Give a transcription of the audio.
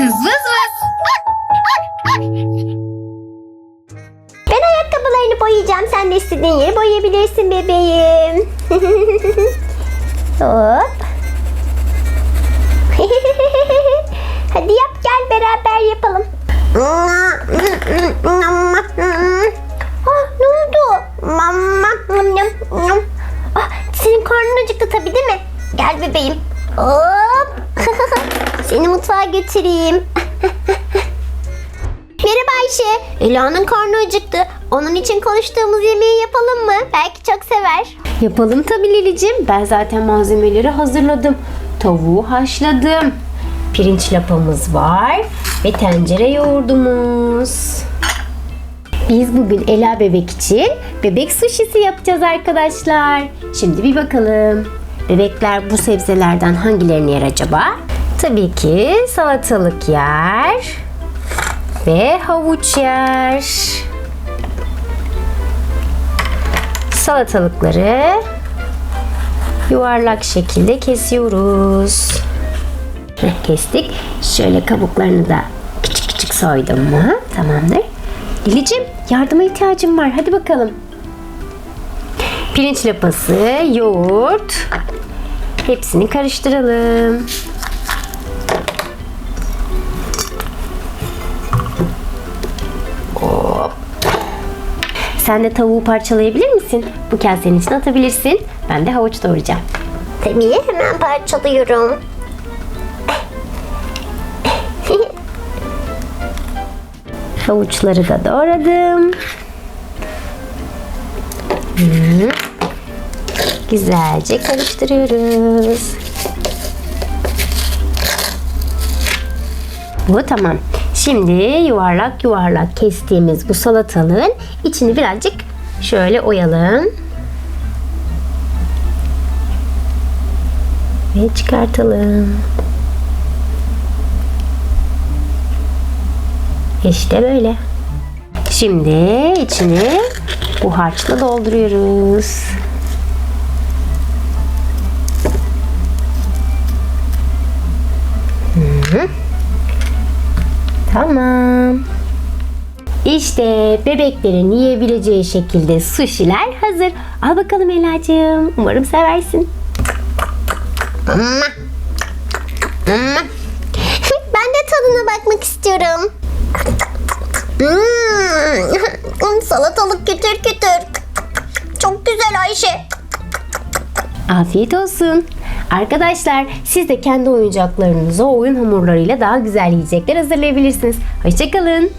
Kız vız vız. Ben ayakkabılarını boyayacağım. Sen de istediğin yeri boyayabilirsin bebeğim. Hop. Hadi yap gel beraber yapalım. ah, ne. Ah, senin karnın acıktı tabii değil mi? Gel bebeğim. Hop. Seni mutfağa götüreyim. Merhaba Ayşe. Ela'nın karnı acıktı. Onun için konuştuğumuz yemeği yapalım mı? Belki çok sever. Yapalım tabii Lilicim. Ben zaten malzemeleri hazırladım. Tavuğu haşladım. Pirinç lapamız var ve tencere yoğurdumuz. Biz bugün Ela bebek için bebek suşisi yapacağız arkadaşlar. Şimdi bir bakalım. Bebekler bu sebzelerden hangilerini yer acaba? Tabii ki salatalık yer ve havuç yer. Salatalıkları yuvarlak şekilde kesiyoruz. Kestik. Şöyle kabuklarını da küçük küçük soydum mu? Tamamdır. Lilicim yardıma ihtiyacım var. Hadi bakalım. Pirinç lapası, yoğurt. Hepsini karıştıralım. Sen de tavuğu parçalayabilir misin? Bu kasenin içine atabilirsin. Ben de havuç doğrayacağım. Tabii hemen parçalıyorum. Havuçları da doğradım. Güzelce karıştırıyoruz. Bu tamam. Şimdi yuvarlak yuvarlak kestiğimiz bu salatalığın içini birazcık şöyle oyalım. Ve çıkartalım. İşte böyle. Şimdi içini bu harçla dolduruyoruz. Hı. Tamam. İşte bebeklerin yiyebileceği şekilde suşiler hazır. Al bakalım Ela'cığım. Umarım seversin. ben de tadına bakmak istiyorum. Hmm, salatalık kütür kütür. Çok güzel Ayşe. Afiyet olsun. Arkadaşlar siz de kendi oyuncaklarınıza oyun hamurlarıyla daha güzel yiyecekler hazırlayabilirsiniz. Hoşçakalın.